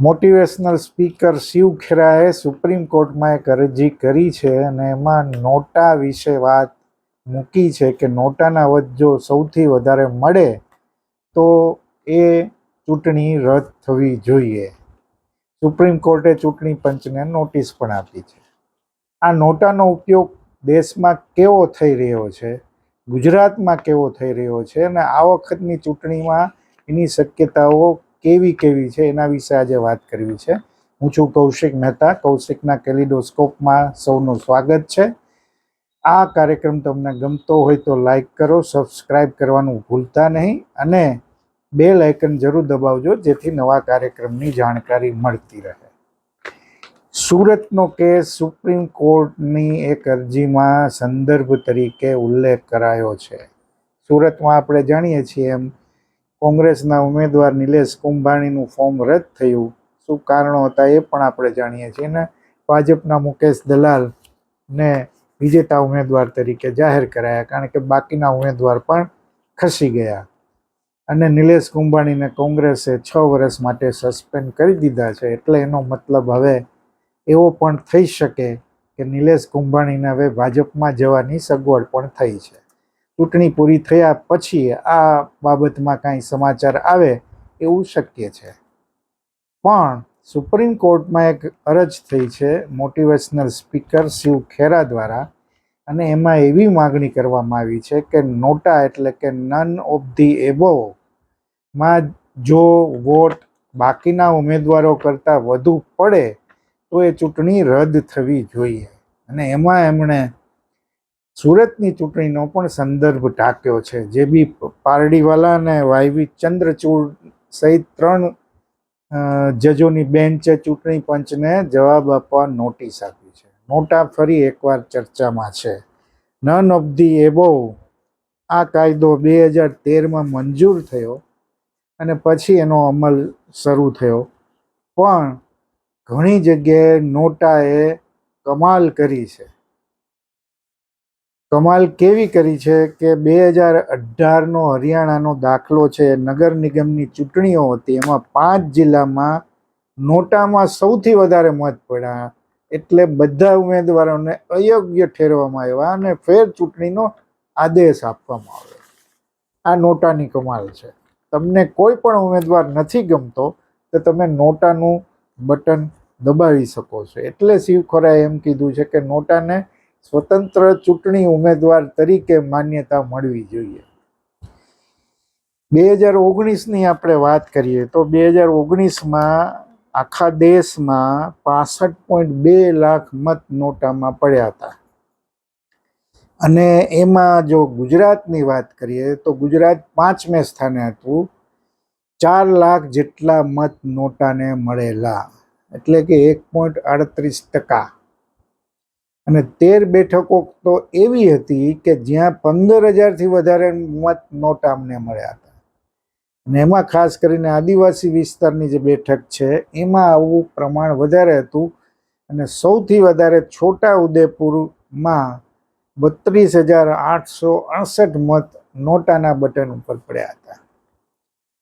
Motivational speaker Shiv ખેરાએ supreme કોર્ટમાં એક અરજી કરી છે અને એમાં નોટા વિશે વાત મૂકી છે કે નોટાના જો સૌથી વધારે મળે, તો એ ચૂંટણી રદ થવી જોઈએ. સુપ્રીમ કોર્ટે ચૂંટણી પંચને નોટિસ પણ આપી છે. આ નોટાનો ઉપયોગ દેશમાં કેવો થઈ રહ્યો છે, ગુજરાતમાં કેવો થઈ રહ્યો છે અને આ વખતની ચૂંટણીમાં એની શક્યતાઓ કેવી કેવી છે એના વિશે આજે વાત કરવી છે. હું છું કૌશિક મહેતા. કૌશિકના કેલિડોસ્કોપમાં સૌનું સ્વાગત છે. આ કાર્યક્રમ તમને ગમતો હોય તો લાઈક કરો સબસ્ક્રાઈબ કરવાનું ભૂલતા નહીં અને બે લાઇકન જરૂર દબાવજો જેથી નવા કાર્યક્રમની જાણકારી મળતી રહે. સુરતનો કેસ સુપ્રીમ કોર્ટની એક અરજીમાં સંદર્ભ તરીકે ઉલ્લેખ કરાયો છે. સુરતમાં આપણે જાણીએ છીએ એમ કોંગ્રેસના ઉમેદવાર નિલેશ કુંભાણીનું ફોર્મ રદ થયું. શું કારણો હતા એ પણ આપણે જાણીએ છીએ ને ભાજપના મુકેશ દલાલ ને વિજેતા ઉમેદવાર તરીકે જાહેર કરાયા કારણ કે બાકીના ઉમેદવાર પણ ખસી ગયા. અને નિલેશ કુંભાણીને કોંગ્રેસે છ વર્ષ માટે સસ્પેન્ડ કરી દીધા છે એટલે એનો મતલબ હવે એવો પણ થઈ શકે કે નિલેશ કુંભાણીને હવે ભાજપમાં જવાની સગવડ પણ થઈ છે. ચૂંટણી પૂરી થયા પછી આ બાબતમાં કાંઈ સમાચાર આવે એવું શક્ય છે. પણ સુપ્રીમ કોર્ટમાં એક અરજ થઈ છે મોટિવેશનલ સ્પીકર શિવ ખેરા દ્વારા અને એમાં એવી માગણી કરવામાં આવી છે કે નોટા એટલે કે નન ઓફ ધી એબોવમાં જો વોટ બાકીના ઉમેદવારો કરતાં વધુ પડે તો એ ચૂંટણી રદ થવી જોઈએ. અને એમાં એમણે સુરતની ચૂંટણીનો પણ સંદર્ભ ટાંક્યો છે. જે બી પારડીવાલા અને વાયવી ચંદ્રચૂડ સહિત ત્રણ જજોની બેન્ચે ચૂંટણી પંચને જવાબ આપવા નોટિસ આપી છે. નોટા ફરી એકવાર ચર્ચામાં છે. નન ઓફ ધી એબો આ કાયદો બે હજાર તેરમાં મંજૂર થયો અને પછી એનો અમલ શરૂ થયો. પણ ઘણી જગ્યાએ નોટાએ કમાલ કરી છે. કમાલ કેવી કરી છે કે બે હજાર અઢારનો હરિયાણાનો દાખલો છે? નગર નિગમની ચૂંટણીઓ હતી. એમાં પાંચ જિલ્લામાં નોટામાં સૌથી વધારે મત પડ્યા. એટલે બધા ઉમેદવારોને અયોગ્ય ઠેરવામાં આવ્યા અને ફેર ચૂંટણીનો આદેશ આપવામાં આવ્યો. આ નોટાની કમાલ છે. તમને કોઈ પણ ઉમેદવાર નથી ગમતો, તો તમે નોટાનું બટન દબાવી શકો છો. એટલે શિવખોરાએ એમ કીધું છે કે નોટાને સ્વતંત્ર ચૂંટણી ઉમેદવાર તરીકે માન્યતા મળવી જોઈએ. બે હજાર ઓગણીસની આપણે વાત કરીએ તો બે હજાર ઓગણીસમાં આખા દેશમાં પાસઠ પોઈન્ટ બે લાખ મત નોટામાં પડ્યા હતા. અને એમાં જો ગુજરાતની વાત કરીએ તો ગુજરાત પાંચમે સ્થાને હતું. ચાર લાખ જેટલા મત નોટાને મળેલા. એટલે કે એક પોઈન્ટ આડત્રીસ ટકા. અને તેર બેઠકો તો એવી હતી કે જ્યાં પંદર હજારથી વધારે મત નોટા અમને મળ્યા હતા. અને એમાં ખાસ કરીને આદિવાસી વિસ્તારની જે બેઠક છે, એમાં આવું પ્રમાણ વધારે હતું અને સૌથી વધારે છોટા ઉદેપુરમાં બત્રીસ હજાર આઠસો અડસઠ મત નોટાના બટન ઉપર પડ્યા હતા.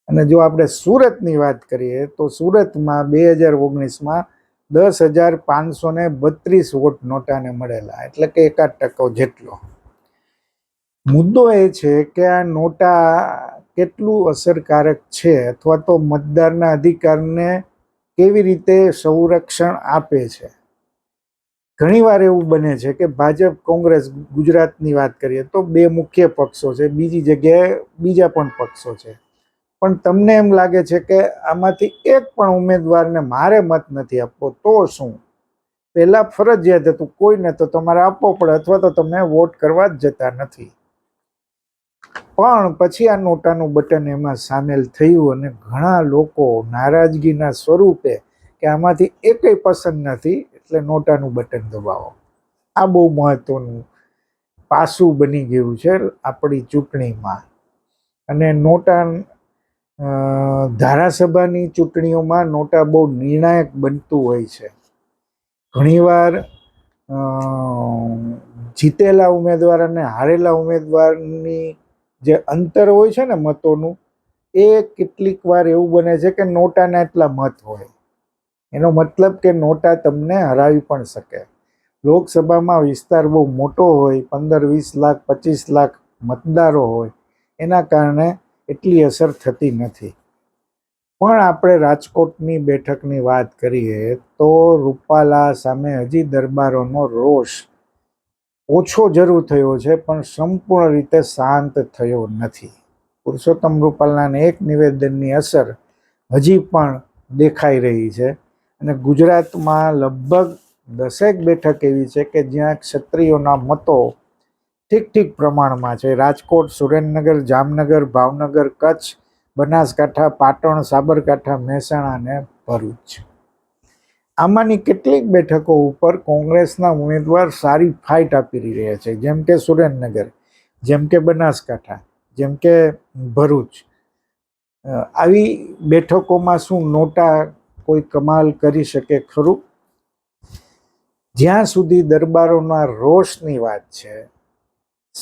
અને જો આપણે સુરતની વાત કરીએ, તો સુરતમાં બે હજાર ઓગણીસમાં દસ હજાર પાંચસો ને બત્રીસ વોટ નોટાને મળેલા, એટલે કે એકાદ ટકો જેટલો. મુદ્દો એ છે કે આ નોટા કેટલું અસરકારક છે અથવા તો મતદારના અધિકારને કેવી રીતે સંરક્ષણ આપે છે? ઘણીવાર એવું બને છે કે ભાજપ, કોંગ્રેસ, ગુજરાતની વાત કરીએ તો બે મુખ્ય પક્ષો છે, બીજી જગ્યાએ બીજા પણ પક્ષો છે. પણ તમને એમ લાગે છે કે આમાંથી એક પણ ઉમેદવારને મારે મત નથી આપવો, તો શું? પહેલાં ફરજિયાત હતું, કોઈને તો તમારે આપવો પડે અથવા તો તમે વોટ કરવા જ જતા નથી. પણ પછી આ નોટાનું બટન એમાં સામેલ થયું અને ઘણા લોકો નારાજગીના સ્વરૂપે કે આમાંથી એકેય પસંદ નથી, એટલે નોટાનું બટન દબાવો. આ બહુ મહત્વનું પાસું બની ગયું છે આપણી ચૂંટણીમાં. અને નોટા ધારાસભાની ચૂંટણીઓમાં નોટા બહુ નિર્ણાયક બનતું હોય છે. ઘણીવાર જીતેલા ઉમેદવાર અને હારેલા ઉમેદવારની જે અંતર હોય છે ને મતોનું, એ કેટલીક વાર એવું બને છે કે નોટાના એટલા મત હોય. એનો મતલબ કે નોટા તમને હરાવી પણ શકે. લોકસભામાં વિસ્તાર બહુ મોટો હોય, પંદર વીસ લાખ, પચીસ લાખ મતદારો હોય, એના કારણે એટલી અસર થતી નથી. પણ આપણે રાજકોટની બેઠકની વાત કરીએ તો રૂપાલા સામે હજી દરબારોનો રોષ ઓછો જરૂર થયો છે, પણ સંપૂર્ણ રીતે શાંત થયો નથી. પુરુષોત્તમ રૂપાલાના એક નિવેદનની અસર હજી પણ દેખાઈ રહી છે અને ગુજરાતમાં લગભગ દસેક બેઠક એવી છે કે જ્યાં ક્ષત્રિયોના મતો ઠીક ઠીક પ્રમાણમાં છે. રાજકોટ, સુરેન્દ્રનગર, જામનગર, ભાવનગર, કચ્છ, બનાસકાંઠા, પાટણ, સાબરકાંઠા, મહેસાણા અને ભરૂચ. આમાંની કેટલીક બેઠકો ઉપર કોંગ્રેસના ઉમેદવાર સારી ફાઇટ આપી રહ્યા છે. જેમ કે સુરેન્દ્રનગર, જેમ કે બનાસકાંઠા, જેમ કે ભરૂચ. આવી બેઠકોમાં શું નોટા કોઈ કમાલ કરી શકે ખરું? જ્યાં સુધી દરબારોના રોષની વાત છે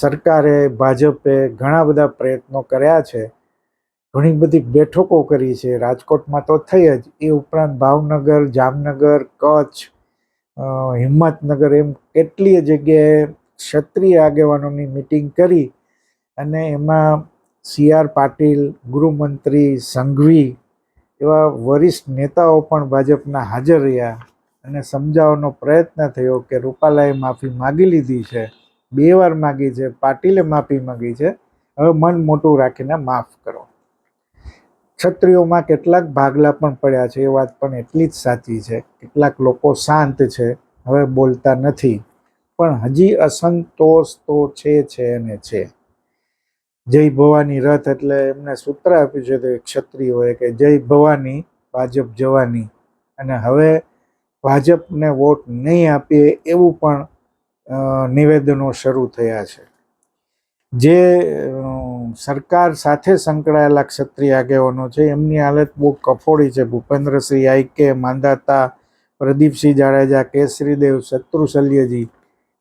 સરકારે, ભાજપે ઘણા બધા પ્રયત્નો કર્યા છે. ઘણી બધી બેઠકો કરી છે. રાજકોટમાં તો થઈ જ. એ ઉપરાંત ભાવનગર, જામનગર, કચ્છ હિંમતનગર એમ કેટલીય જગ્યાએ ક્ષત્રિય આગેવાનોની મિટિંગ કરી અને એમાં સી આર પાટીલ, ગૃહમંત્રી, સંઘવી એવા વરિષ્ઠ નેતાઓ પણ ભાજપના હાજર રહ્યા અને સમજાવવાનો પ્રયત્ન થયો કે રૂપાલાએ માફી માગી લીધી છે. બે વાર માગી છે, પાટીલે માફી માગી છે. હવે મન મોટું રાખીને માફ કરો. ક્ષત્રિયોમાં કેટલાક ભાગલા પણ પડ્યા છે, એ વાત પણ એટલી જ સાચી છે. કેટલાક લોકો શાંત છે, હવે બોલતા નથી. પણ હજી અસંતોષ તો છે છે અને છે. જય ભવાની રથ એટલે એમને સૂત્ર આપ્યું છે કે ક્ષત્રિયોએ કે જય ભવાની, ભાજપ જવાની. અને હવે ભાજપને વોટ નહીં આપીએ એવું પણ નિવેદનો શરૂ થયા છે. જે સરકાર સાથે સંકળાયેલા ક્ષત્રિય આગેવાનો છે, એમની હાલત બહુ કફોડી છે. ભૂપેન્દ્રસિંહ આઈકે, માંદાતા પ્રદીપસિંહ જાડેજા, કેસરીદેવ શત્રુશલ્યજી,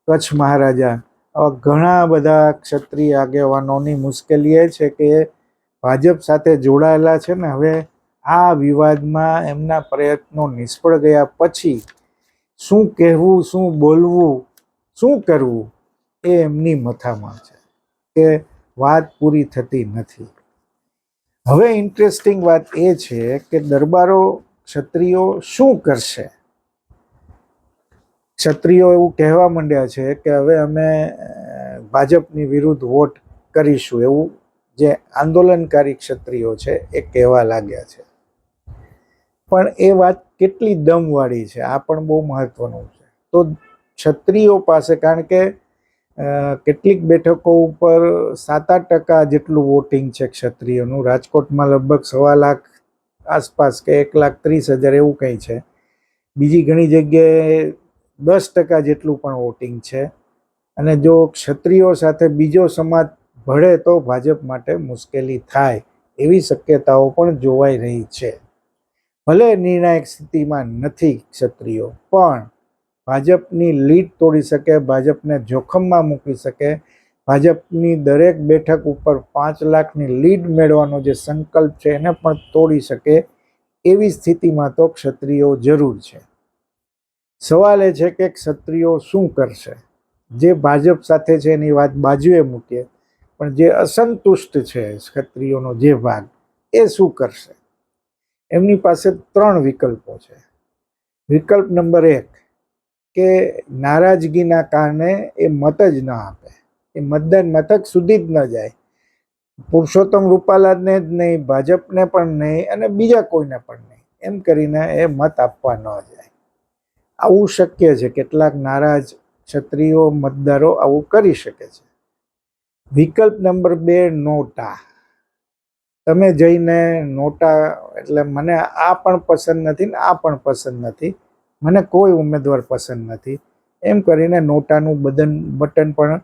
કચ્છ મહારાજા, આવા ઘણા બધા ક્ષત્રિય આગેવાનોની મુશ્કેલી એ છે કે ભાજપ સાથે જોડાયેલા છે ને હવે આ વિવાદમાં એમના પ્રયત્નો નિષ્ફળ ગયા પછી શું કહેવું, શું બોલવું શું કરવું એ એમની મથામાં છે. કે વાત પૂરી થતી નથી. હવે ઇન્ટરેસ્ટિંગ વાત એ છે કે દરબારો ક્ષત્રિયો શું કરશે? ક્ષત્રિયો એવું કહેવા માંડ્યા છે કે હવે અમે ભાજપની વિરુદ્ધ વોટ કરીશું એવું જે આંદોલનકારી ક્ષત્રિયો છે એ કહેવા લાગ્યા છે. પણ એ વાત કેટલી દમવાળી છે, આ પણ બહુ મહત્વનું છે. તો ક્ષત્રિયો પાસે, કારણ કે કેટલીક બેઠકો ઉપર સાત આઠ ટકા જેટલું વોટિંગ છે ક્ષત્રિયોનું. રાજકોટમાં લગભગ સવા લાખ આસપાસ કે એક લાખ ત્રીસ હજાર એવું કંઈ છે. બીજી ઘણી જગ્યાએ દસ ટકા જેટલું પણ વોટિંગ છે. અને જો ક્ષત્રિયો સાથે બીજો સમાજ ભળે તો ભાજપ માટે મુશ્કેલી થાય એવી શક્યતાઓ પણ જોવાઈ રહી છે. ભલે નિર્ણાયક સ્થિતિમાં નથી ક્ષત્રિયો, પણ ભાજપની લીડ તોડી શકે, ભાજપને જોખમમાં મૂકી શકે. ભાજપની દરેક બેઠક ઉપર પાંચ લાખની લીડ મેળવવાનો જે સંકલ્પ છે એને પણ તોડી શકે એવી સ્થિતિમાં તો ક્ષત્રિયો જરૂર છે. સવાલ એ છે કે ક્ષત્રિયો શું કરશે? જે ભાજપ સાથે છે એની વાત બાજુએ મૂકીએ, પણ જે અસંતુષ્ટ છે ક્ષત્રિયોનો જે ભાગ, એ શું કરશે? એમની પાસે ત્રણ વિકલ્પો છે. વિકલ્પ નંબર એક કે નારાજગીના કારણે એ મત જ ન આપે. એ મતદાન મથક સુધી જ ન જાય. પુરુષોત્તમ રૂપાલાને જ નહીં, ભાજપને પણ નહીં અને બીજા કોઈને પણ નહીં. એમ કરીને એ મત આપવા ન જાય. આવું શક્ય છે. કેટલાક નારાજ ક્ષત્રિયો મતદારો આવું કરી શકે છે. વિકલ્પ નંબર બે, નોટા. તમે જઈને નોટા, એટલે મને આ પણ પસંદ નથી ને આ પણ પસંદ નથી. મને કોઈ ઉમેદવાર પસંદ નથી. એમ કરીને નોટાનું બદન, બટન પણ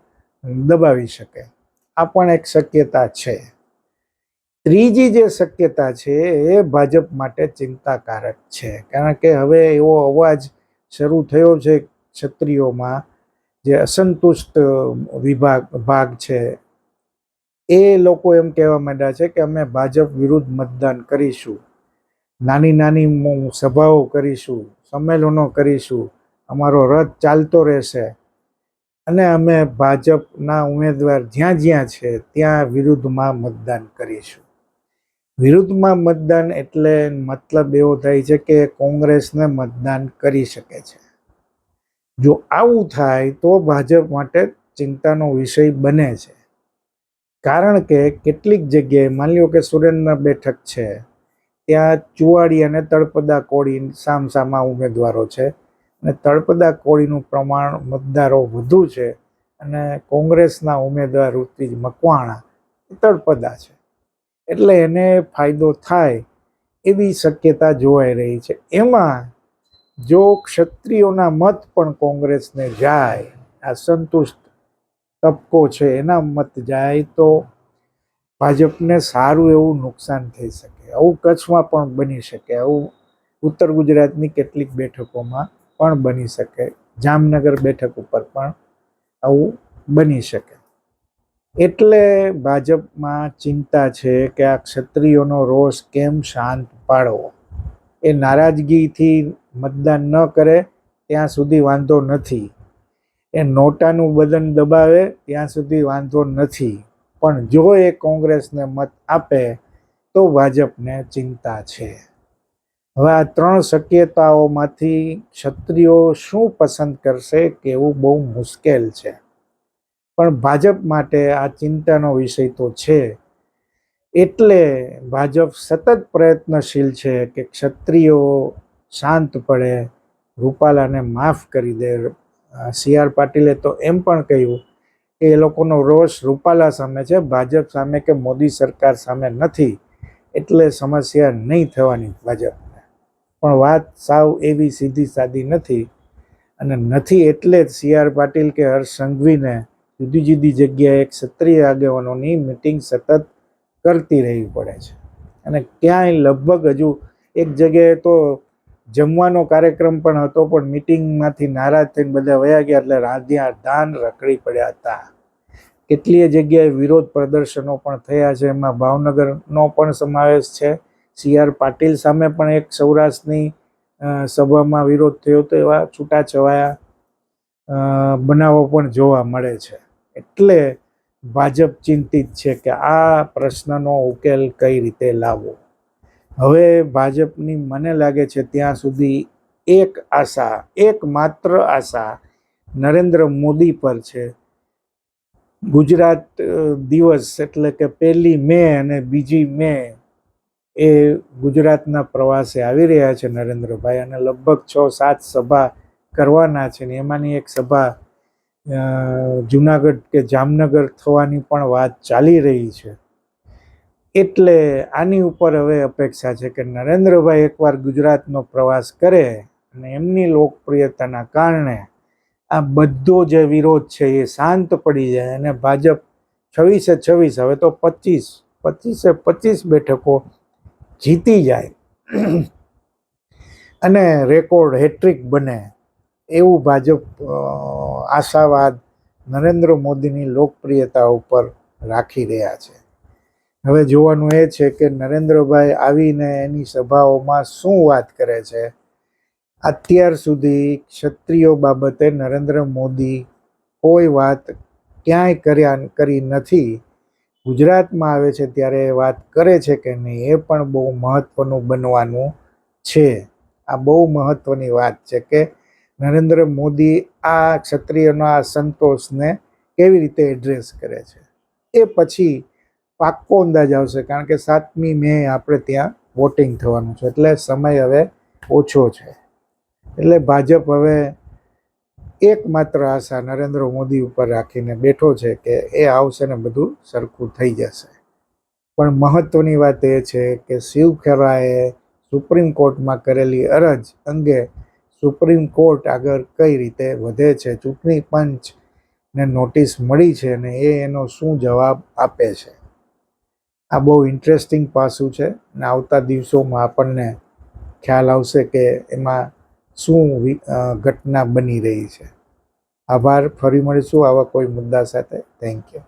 દબાવી શકે. આ પણ એક શક્યતા છે. ત્રીજી જે શક્યતા છે એ ભાજપ માટે ચિંતાકારક છે. કારણ કે હવે એવો અવાજ શરૂ થયો છે ક્ષત્રિયોમાં, જે અસંતુષ્ટ વિભાગ, ભાગ છે. એ લોકો એમ કહેવા માંડ્યા છે કે અમે ભાજપ વિરુદ્ધ મતદાન કરીશું. નાની નાની સભાઓ કરીશું. સંમેલનો કરીશું. અમારો રથ ચાલતો રહેશે. અને અમે ભાજપના ઉમેદવાર જ્યાં જ્યાં છે, ત્યાં વિરુદ્ધમાં મતદાન કરીશું. વિરુદ્ધમાં મતદાન એટલે મતલબ એવો થાય છે કે કોંગ્રેસને મતદાન કરી શકે છે. જો આવું થાય તો ભાજપ માટે ચિંતાનો વિષય બને છે. કારણ કે કેટલીક જગ્યાએ માની લો કે સુરેન્દ્ર બેઠક છે ત્યાં ચુવાડી અને તળપદા કોળી સામસામા ઉમેદવારો છે. અને તળપદા કોળીનું પ્રમાણ મતદારો વધુ છે અને કોંગ્રેસના ઉમેદવાર ઋત્વિજ મકવાણા તળપદા છે. એટલે એને ફાયદો થાય એવી શક્યતા જોવાઈ રહી છે. એમાં જો ક્ષત્રિયોના મત પણ કોંગ્રેસને જાય, આ સંતુષ્ટ તબકો છે એના મત જાય તો ભાજપને સારું એવું નુકસાન થઈ શકે. આવું કચ્છમાં પણ બની શકે, આવું ઉત્તર ગુજરાતની કેટલીક બેઠકોમાં પણ બની શકે, જામનગર બેઠક ઉપર પણ આવું બની શકે. એટલે ભાજપમાં ચિંતા છે કે આ ક્ષત્રિયોનો રોષ કેમ શાંત પાડવો? એ નારાજગીથી મતદાન ન કરે, ત્યાં સુધી વાંધો નથી. એ નોટાનું બદન દબાવે, ત્યાં સુધી વાંધો નથી. પણ જો એ કોંગ્રેસને મત આપે તો ભાજપને ચિંતા છે. હવે આ ત્રણ શક્યતાઓમાંથી ક્ષત્રિયો શું પસંદ કરશે કેવું બહુ મુશ્કેલ છે. પણ ભાજપ માટે આ ચિંતાનો વિષય તો છે. એટલે ભાજપ સતત પ્રયત્નશીલ છે કે ક્ષત્રિયો શાંત પડે, રૂપાલાને માફ કરી દે. સી આર પાટીલે તો એમ પણ કહ્યું કે એ લોકોનો રોષ રૂપાલા સામે છે, ભાજપ સામે કે મોદી સરકાર સામે નથી. એટલે સમસ્યા નહીં થવાની ભાજપને. પણ વાત સાવ એવી સીધી સાદી નથી અને નથી એટલે જ સી આર પાટીલ કે હર્ષ સંઘવીને જુદી જુદી જગ્યાએ ક્ષત્રિય આગેવાનોની મિટિંગ સતત કરતી રહેવી પડે છે. અને ક્યાંય લગભગ હજુ એક જગ્યાએ તો જમવાનો કાર્યક્રમ પણ હતો, પણ મિટિંગમાંથી નારાજ થઈને બધા વયા ગયા એટલે રાધ્યા ધાન રખડી પડ્યા હતા. કેટલીય જગ્યાએ વિરોધ પ્રદર્શનો પણ થયા છે. એમાં ભાવનગરનો પણ સમાવેશ છે. સી આર પાટીલ સામે પણ એક સૌરાષ્ટ્રની સભામાં વિરોધ થયો તો એવા છૂટાછવાયા બનાવો પણ જોવા મળે છે. એટલે ભાજપ ચિંતિત છે કે આ પ્રશ્નનો ઉકેલ કઈ રીતે લાવવો? હવે ભાજપની મને લાગે છે ત્યાં સુધી એક આશા, એક માત્ર આશા નરેન્દ્ર મોદી પર છે. ગુજરાત દિવસ એટલે કે પહેલી મે અને બીજી મે એ ગુજરાતના પ્રવાસે આવી રહ્યા છે નરેન્દ્રભાઈ અને લગભગ છ, સાત સભા કરવાના છે ને એમાંની એક સભા જુનાગઢ કે જામનગર થવાની પણ વાત ચાલી રહી છે. એટલે આની ઉપર હવે અપેક્ષા છે કે નરેન્દ્રભાઈ એકવાર ગુજરાતનો પ્રવાસ કરે અને એમની લોકપ્રિયતાના કારણે આ બધો જે વિરોધ છે એ શાંત પડી જાય અને ભાજપ છવ્વીસે છવ્વીસ, હવે તો પચીસ, પચીસે પચીસ બેઠકો જીતી જાય. અને રેકોર્ડ હેટ્રિક બને એવું ભાજપ આશાવાદ નરેન્દ્ર મોદીની લોકપ્રિયતા ઉપર રાખી રહ્યા છે. હવે જોવાનું એ છે કે નરેન્દ્રભાઈ આવીને એની સભાઓમાં શું વાત કરે છે? અત્યાર સુધી ક્ષત્રિયો બાબતે નરેન્દ્ર મોદી કોઈ વાત ક્યાંય કર્યા કરી નથી. ગુજરાતમાં આવે છે ત્યારે એ વાત કરે છે કે નહીં, એ પણ બહુ મહત્વનું બનવાનું છે. આ બહુ મહત્વની વાત છે કે નરેન્દ્ર મોદી આ ક્ષત્રિયના સંતોષને કેવી રીતે એડ્રેસ કરે છે. એ પછી પાક્કો અંદાજ આવશે કારણ કે સાતમી મે આપણે ત્યાં વોટિંગ થવાનું છે, એટલે સમય હવે ઓછો છે. એટલે ભાજપ હવે એકમાત્ર આશા નરેન્દ્ર મોદી ઉપર રાખીને બેઠો છે કે એ આવશે ને બધું સરખું થઈ જશે. પણ મહત્વની વાત એ છે કે શિવ ખેરાએ સુપ્રીમ કોર્ટમાં કરેલી અરજ અંગે સુપ્રીમ કોર્ટ આગળ કઈ રીતે વધે છે, ચૂંટણી પંચને નોટિસ મળી છે અને એ એનો શું જવાબ આપે છે? આ બહુ ઇન્ટરેસ્ટિંગ પાસું છે અને આવતા દિવસોમાં આપણને ખ્યાલ આવશે કે એમાં શું ઘટના બની રહી છે? આભાર. ફરી મળીશું આવા કોઈ મુદ્દા સાથે. Thank you